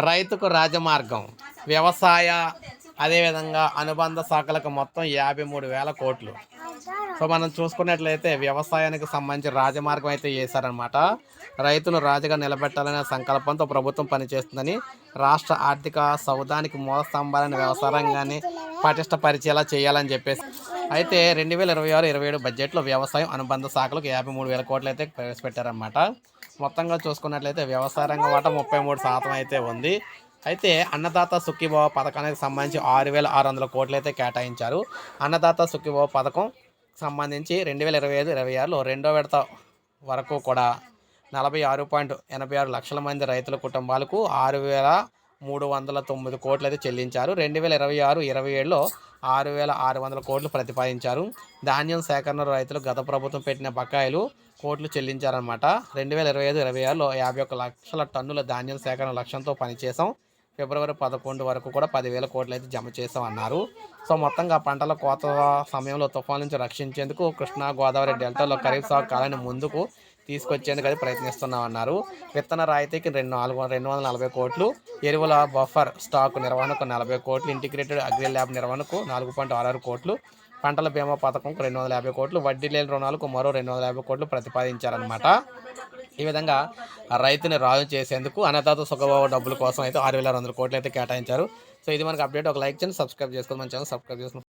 రైతుకు రాజమార్గం వ్యవసాయ అదేవిధంగా అనుబంధ శాఖలకు మొత్తం యాభై మూడు వేల కోట్లు. సో మనం చూసుకున్నట్లయితే వ్యవసాయానికి సంబంధించి రాజమార్గం అయితే చేశారనమాట రైతును రాజుగా నిలబెట్టాలనే సంకల్పంతో ప్రభుత్వం పనిచేస్తుందని రాష్ట్ర ఆర్థిక సౌదానికి మూల స్తంభాలని వ్యవసాయ రంగాన్ని పటిష్టపరిచేలా చేయాలని చెప్పేసి అయితే రెండు వేల ఇరవై ఆరు ఇరవై ఏడు బడ్జెట్లో వ్యవసాయం అనుబంధ శాఖలకు యాభై మూడు వేల కోట్లు అయితే ప్రవేశపెట్టారన్నమాట. మొత్తంగా చూసుకున్నట్లయితే వ్యవసాయ రంగం వాటా ముప్పై మూడు శాతం అయితే ఉంది. అయితే అన్నదాత సుఖీభావ పథకానికి సంబంధించి ఆరు వేల ఆరు వందల కోట్లు అయితే కేటాయించారు. అన్నదాత సుఖీభావ పథకం సంబంధించి రెండు వేల ఇరవై ఐదు ఇరవై ఆరులో రెండో విడత వరకు కూడా నలభై ఆరు పాయింట్ ఎనభై ఆరు లక్షల మంది రైతుల కుటుంబాలకు ఆరు వేల మూడు వందల తొమ్మిది కోట్లు అయితే చెల్లించారు. రెండు వేల ఇరవై ఆరు ఇరవై ఏడులో ఆరు వేల ఆరు వందల కోట్లు ప్రతిపాదించారు. ధాన్యం సేకరణ రైతులు గత ప్రభుత్వం పెట్టిన బకాయిలు కోట్లు చెల్లించారనమాట రెండు వేల ఇరవై ఐదు ఇరవై ఆరులో యాభై ఒక లక్షల టన్నుల ధాన్యం సేకరణ లక్ష్యంతో పనిచేసాం ఫిబ్రవరి పదకొండు వరకు కూడా పదివేల కోట్లు అయితే జమ చేసాం అన్నారు. సో మొత్తంగా పంటల కోత సమయంలో తుఫాన్ నుంచి రక్షించేందుకు కృష్ణా గోదావరి డెల్టాలో ఖరీఫ్ సాగు కాలాన్ని ముందుకు తీసుకొచ్చేందుకు అది ప్రయత్నిస్తున్నామన్నారు. విత్తన రాయితీకి రెండు నాలుగు రెండు వందల నలభై కోట్లు ఎరువుల బఫర్ స్టాక్ నిర్వహణకు నలభై కోట్లు ఇంటిగ్రేటెడ్ అగ్రి ల్యాబ్ నిర్వహణకు నాలుగు పాయింట్ ఆరు కోట్లు పంటల బీమా పథకంకు రెండు వందల యాభై కోట్లు వడ్డీ లేని రుణాలకు మరో రెండు వందల యాభై కోట్లు ప్రతిపాదించారనమాట ఈ విధంగా రైతుని రాజు చేసేందుకు అన్నదాత సుఖభావ డబ్బుల కోసం అయితే ఆరు వేల వందల కోట్లు అయితే కేటాయించారు. సో ఇది మనకు అప్డేట్. ఒక లైక్ చేయండి సబ్స్క్రైబ్ చేసుకోండి మన ఛానల్ సబ్స్క్రైబ్ చేసుకుని